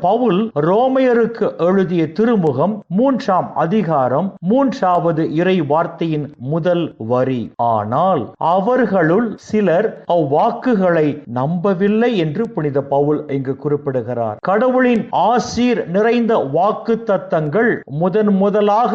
பவுல் ரோமையருக்கு எழுதிய திருமுகம் மூன்றாம் அதிகாரம் மூன்றாவது இறை வார்த்தையின் முதல் வரி. ஆனால் அவர்களுள் சிலர் அவ்வாக்குகளை நம்பவில்லை என்று புனித பவுல் இங்கு குறிப்பிடுகிறார். கடவுளின் ஆசீர் நிறைந்த வாக்கு தத்தங்கள் முதன் முதலாக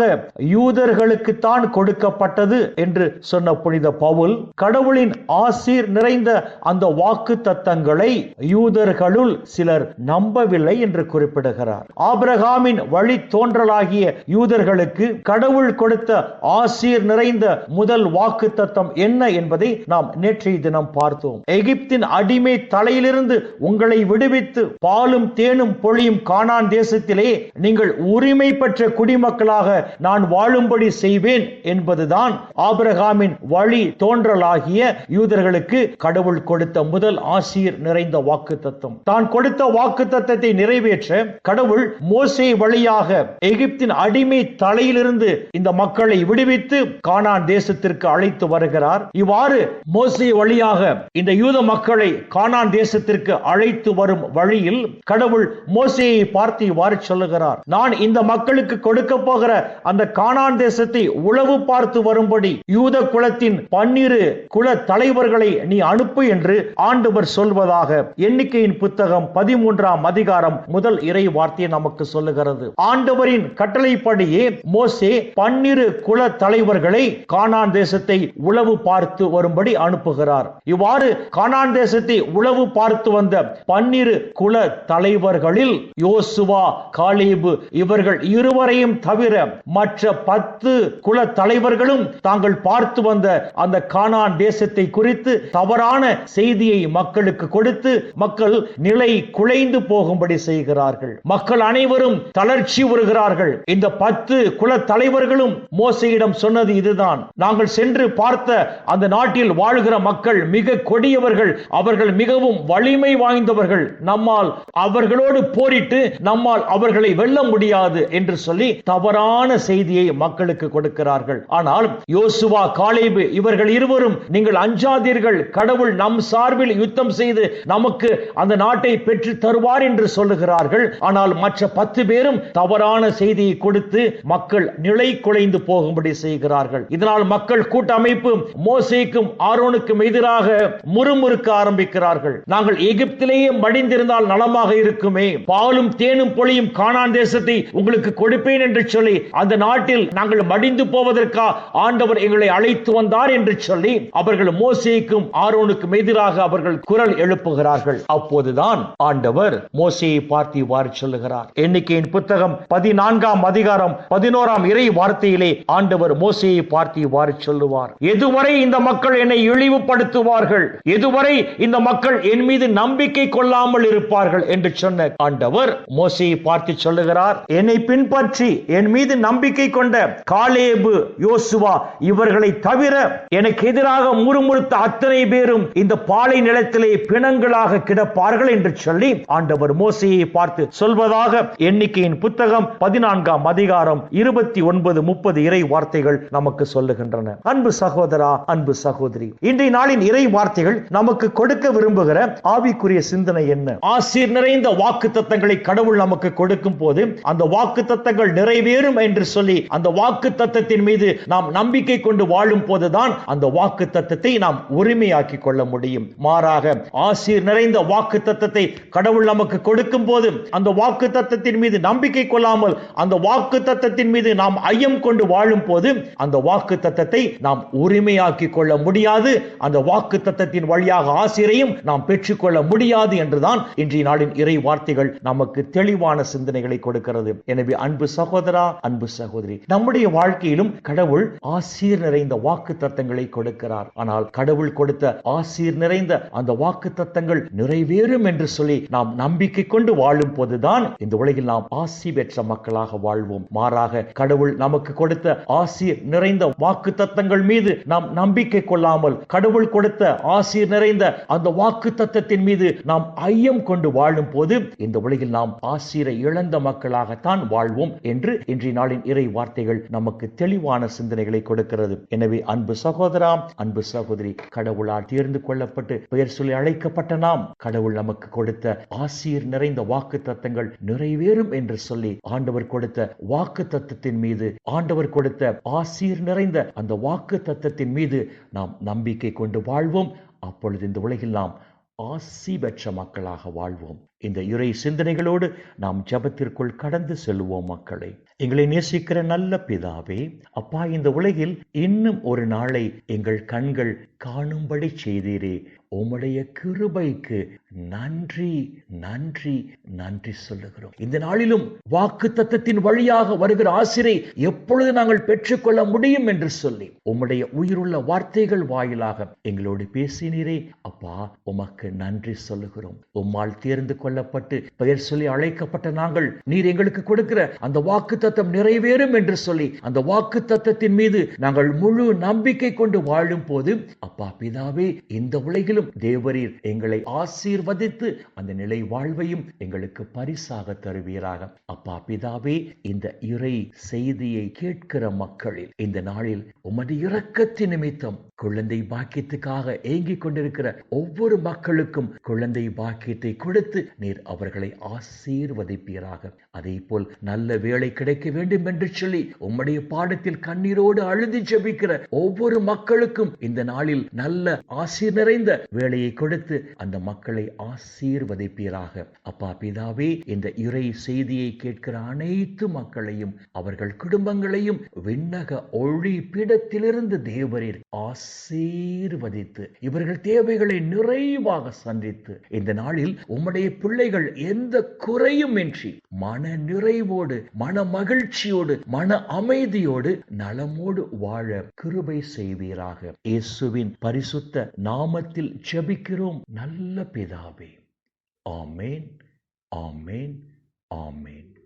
யூதர்களுக்கு தான் கொடுக்கப்பட்டது என்று சொன்ன புனித பவுல் கடவுளின் ஆசீர் நிறைந்த அந்த வாக்கு தத்தங்களை யூதர்களுள் சிலர் நம்பவில்லை என்று என்று குறிப்பிடுகிறார். ஆபிரகாமின் வழி தோன்றலாகிய யூதர்களுக்கு கடவுள் கொடுத்த ஆசீர் நிறைந்த முதல் வாக்கு தத்தம் என்ன என்பதை நாம் நேற்றைய தினம் பார்த்தோம். எகிப்தின் அடிமை தலையிலிருந்து உங்களை விடுவித்து பாலும் தேனும் பொழியும் காணான் தேசத்திலே நீங்கள் உரிமை பெற்ற குடிமக்களாக நான் வாழும்படி செய்வேன் என்பதுதான் ஆபிரகாமின் வழி தோன்றலாகிய யூதர்களுக்கு கடவுள் கொடுத்த முதல் ஆசீர் நிறைந்த வாக்கு தத்துவம் தான் கொடுத்த வாக்கு தத்தத்தை நிறைவேற்ற கடவுள் மோசே வழியாக எகிப்தின் அடிமை தலையிலிருந்து இந்த மக்களை விடுவித்து கானான் தேசத்திற்கு அழைத்து வருகிறார். இவ்வாறு மோசே வழியாக இந்த யூத மக்களை கானான் தேசத்திற்கு அழைத்து வரும் வழியில் கடவுள் மோசையை பார்த்து இவ்வாறு சொல்லுகிறார். நான் இந்த மக்களுக்கு கொடுக்க போகிற அந்த கானான் தேசத்தை உளவு பார்த்து வரும்படி யூத குலத்தின் பன்னிரு குல தலைவர்களை நீ அனுப்பு என்று ஆண்டவர் சொல்வதாக எண்ணிக்கையின் புத்தகம் பதிமூன்றாம் அதிகாரம் முதல் இறை வார்த்தையை நமக்கு சொல்லுகிறது. ஆண்டவரின் கட்டளைப்படியே மோசே பன்னிரு குல தலைவர்களை கானான் தேசத்தை உளவு பார்த்து வரும்படி அனுப்புகிறார். இவ்வாறு கானான் தேசத்தை உளவு பார்த்து வந்த பன்னிரு குல தலைவர்களில் யோசுவா காலேபு இவர்கள் இருவரையும் தவிர மற்ற பத்து குல தலைவர்களும் தாங்கள் பார்த்து வந்த அந்த கானான் தேசத்தை குறித்து தவறான செய்தியை மக்களுக்கு கொடுத்து மக்கள் நிலை குலைந்து போகும்படி செய்கிறார்கள். மக்கள் அனைவரும் தளர்ச்சி வருகிறார்கள் இந்த பத்து குல தலைவர்களும் மோசையிடம் சொன்னது இதுதான். நாங்கள் சென்று பார்த்த அந்த நாட்டில் வாழ்கிற மக்கள் மிக கொடியவர்கள். அவர்கள் மிகவும் வலிமை வாய்ந்தவர்கள். நம்மால் அவர்களோடு போரிட்டு நம்மால் அவர்களை வெல்ல முடியாது என்று சொல்லி தவறான செய்தியை மக்களுக்கு கொடுக்கிறார்கள். ஆனால் யோசுவா காலேபு இவர்கள் இருவரும் நீங்கள் அஞ்சாதீர்கள். கடவுள் நம் சார்பில் யுத்தம் செய்து நமக்கு அந்த நாட்டை பெற்று தருவார் என்று பேசுகிறார்கள் ஆனால் மற்ற பத்து பேரும் தவறான செய்தியை கொடுத்து மக்கள் நிலை குலைந்து போகும்படி செய்கிறார்கள். இதனால் மக்கள் கூட்டமைப்பு மோசைக்கும் ஆரோனுக்கும் எதிராக முறுமுறுக்க ஆரம்பிக்கிறார்கள். நாங்கள் எகிப்திலேயே மடிந்திருந்தால் நலமாக இருக்குமே. பாலும் தேனும் பொழியும் காணான் தேசத்தை உங்களுக்கு கொடுப்பேன் என்று சொல்லி அந்த நாட்டில் நாங்கள் மடிந்து போவதற்கா ஆண்டவர் எங்களை அழைத்து வந்தார் என்று சொல்லி அவர்கள் மோசைக்கும் ஆரோனுக்கும் எதிராக அவர்கள் குரல் எழுப்புகிறார்கள். அப்போதுதான் ஆண்டவர் மோசையை பார்த்து இவ்வாறு சொல்லுகிறார். எண்ணிக்கையின் புத்தகம் பதினான்காம் அதிகாரம் பதினோராம் இறை வார்த்தையிலே ஆண்டவர் மோசையை பார்த்து இவ்வாறு சொல்லுவார். எதுவரை இந்த மக்கள் என்னை இழிவுபடுத்துவார்கள்? எதுவரை இந்த மக்கள் என் மீது நம்பிக்கை கொள்ளாமல் இருப்பார்கள்? என்று சொன்ன ஆண்டவர் மோசையை பார்த்து சொல்லுகிறார். என்னை பின்பற்றி என் மீது நம்பிக்கை கொண்ட காலேபு யோசுவா இவர்களை தவிர எனக்கு எதிராக முறுமுறுத்த அத்தனை பேரும் இந்த பாலை நிலத்திலே பிணங்களாக கிடப்பார்கள் என்று சொல்லி ஆண்டவர் மோசையை செய்தியை பார்த்து சொல்வதாக எண்ணிக்கையின் புத்தகம் பதினான்காம் அதிகாரம் இருபத்தி ஒன்பது முப்பது இறை வார்த்தைகள் நமக்கு சொல்லுகின்றன. அன்பு சகோதரா அன்பு சகோதரி இன்றைய நாளின் இறை வார்த்தைகள் நமக்கு கொடுக்க விரும்புகிற ஆவிக்குரிய சிந்தனை என்ன? ஆசிர் நிறைந்த வாக்கு தத்தங்களை கடவுள் நமக்கு கொடுக்கும் போது அந்த வாக்கு தத்தங்கள் நிறைவேறும் என்று சொல்லி அந்த வாக்கு தத்தத்தின் மீது நாம் நம்பிக்கை கொண்டு வாழும் போதுதான் அந்த வாக்கு தத்தத்தை நாம் உரிமையாக்கி கொள்ள முடியும். மாறாக ஆசிர் நிறைந்த வாக்கு தத்தத்தை கடவுள் நமக்கு கொடுக்கும் போது அந்த வாக்கு தத்தத்தின் மீது நம்பிக்கை கொள்ளாமல் அந்த வாக்கு தத்தத்தின் மீது நாம் ஐயம் கொண்டு வாழும் போது அந்த வாக்கு தத்தத்தை நாம் உரிமையாக்கி கொள்ள முடியாது. அந்த வாக்கு தத்தத்தின் வழியாக ஆசிரியையும் நாம் பெற்றுக்கொள்ள முடியாது என்றுதான் இன்றைய நாளின் இறை வார்த்தைகள் நமக்கு தெளிவான சிந்தனைகளை கொடுக்கிறது. எனவே அன்பு சகோதரா அன்பு சகோதரி நம்முடைய வாழ்க்கையிலும் கடவுள் ஆசீர் நிறைந்த வாக்கு தத்தங்களை கொடுக்கிறார். ஆனால் கடவுள் கொடுத்த ஆசீர் நிறைந்த அந்த வாக்கு தத்தங்கள் நிறைவேறும் என்று சொல்லி நாம் நம்பிக்கை கொண்டு வாழும் போதுதான் இந்த உலகில் நாம் ஆசி பெற்ற மக்களாக வாழ்வோம். மாறாக கடவுள் நமக்கு கொடுத்த ஆசிர் நிறைந்த வாக்கு தத்தங்கள் மீது நாம் நம்பிக்கை கொள்ளாமல் கடவுள் கொடுத்த ஆசிர் நிறைந்த அந்த வாக்கு தத்தத்தின் மீது நாம் ஐயம் கொண்டு வாழும் போது இந்த உலகில் நாம் ஆசிரை இழந்த மக்களாகத்தான் வாழ்வோம் என்று இன்றைய நாளின் இறை வார்த்தைகள் நமக்கு தெளிவான சிந்தனைகளை கொடுக்கிறது. எனவே அன்பு சகோதரா அன்பு சகோதரி கடவுளால் தேர்ந்து கொள்ளப்பட்டு பெயர் சொல்லி அழைக்கப்பட்ட நாம் கடவுள் நமக்கு கொடுத்த ஆசிர் நிறைந்த வாக்கு தத்தங்கள் நிறைவேறும் என்று சொல்லி ஆண்டவர் கொடுத்த வாக்கு தத்தத்தின் மீது ஆண்டவர் கொடுத்த ஆசீர் நிறைந்த அந்த வாக்கு தத்தத்தின் மீது நாம் நம்பிக்கை கொண்டு வாழ்வோம். அப்பொழுது இந்த உலகில் நாம் ஆசி பெற்ற மக்களாக வாழ்வோம். இந்த இறை சிந்தனைகளோடு நாம் ஜபத்திற்குள் கடந்து செல்வோம் மக்களை. எங்களை நேசிக்கிற நல்ல பிதாவே அப்பா இந்த உலகில் இன்னும் ஒரு நாளை எங்கள் கண்கள் காணும்படி செய்தீரே. உம்முடைய கிருபைக்கு நன்றி நன்றி நன்றி சொல்லுகிறோம். இந்த நாளிலும் வாக்கு தத்தத்தின் வழியாக வருகிற ஆசிரை எப்பொழுது நாங்கள் பெற்றுக்கொள்ள முடியும் என்று சொல்லி உம்முடைய உயிருள்ள வார்த்தைகள் வாயிலாக எங்களோடு பேசினீரே. அப்பா உமக்கு நன்றி சொல்லுகிறோம். உம்மால் தேர்ந்து கொள்ள கொள்ளப்பட்டு பெயர் சொல்லி அழைக்கப்பட்ட நாங்கள். நீர் எங்களுக்கு கொடுக்கிற அந்த வாக்கு தத்தம் நிறைவேறும் என்று சொல்லி அந்த வாக்கு தத்தத்தின் மீது நாங்கள் முழு நம்பிக்கை கொண்டு வாழும் போது அப்பா பிதாவே இந்த உலகிலும் தேவரீர் எங்களை ஆசீர்வதித்து அந்த நிலை வாழ்வையும் எங்களுக்கு பரிசாக தருவீராக. அப்பா பிதாவே இந்த இறை செய்தியை கேட்கிற மக்களில் இந்த நாளில் உமது இரக்கத்தின் நிமித்தம் குழந்தை பாக்கியத்துக்காக ஏங்கிக் கொண்டிருக்கிற ஒவ்வொரு மக்களுக்கும் குழந்தை பாக்கியத்தை கொடுத்து நீர் அவர்களை ஆசீர்வதிப்பீராக. அதே போல் நல்ல வேலை கிடைக்க வேண்டும் என்று சொல்லி உம்முடைய பாடத்தில் கண்ணீரோடு அழுதி ஜெபிக்கிற ஒவ்வொரு மக்களுக்கும் இந்த நாளில் நல்ல ஆசீர் நிறைந்த வேலையை கொடுத்து அந்த மக்களை ஆசீர்வதிப்பீராக. அப்பா பிதாவே இந்த இறை செய்தியை கேட்கிற அனைத்து மக்களையும் அவர்கள் குடும்பங்களையும் விண்ணக ஒளி பிடத்திலிருந்து தேவரீர் ஆசீர்வதித்து இவர்கள் தேவைகளை நிறைவாக சந்தித்து இந்த நாளில் உம்முடைய பிள்ளைகள் எந்த குறையும் இன்றி மன நிறைவோடு மன மகிழ்ச்சியோடு மன அமைதியோடு நலமோடு வாழ கிருபை செய்வீராக. இயேசுவின் பரிசுத்த நாமத்தில் ஜெபிக்கிறோம். நல்ல பிதாவே. ஆமேன் ஆமேன் ஆமேன்.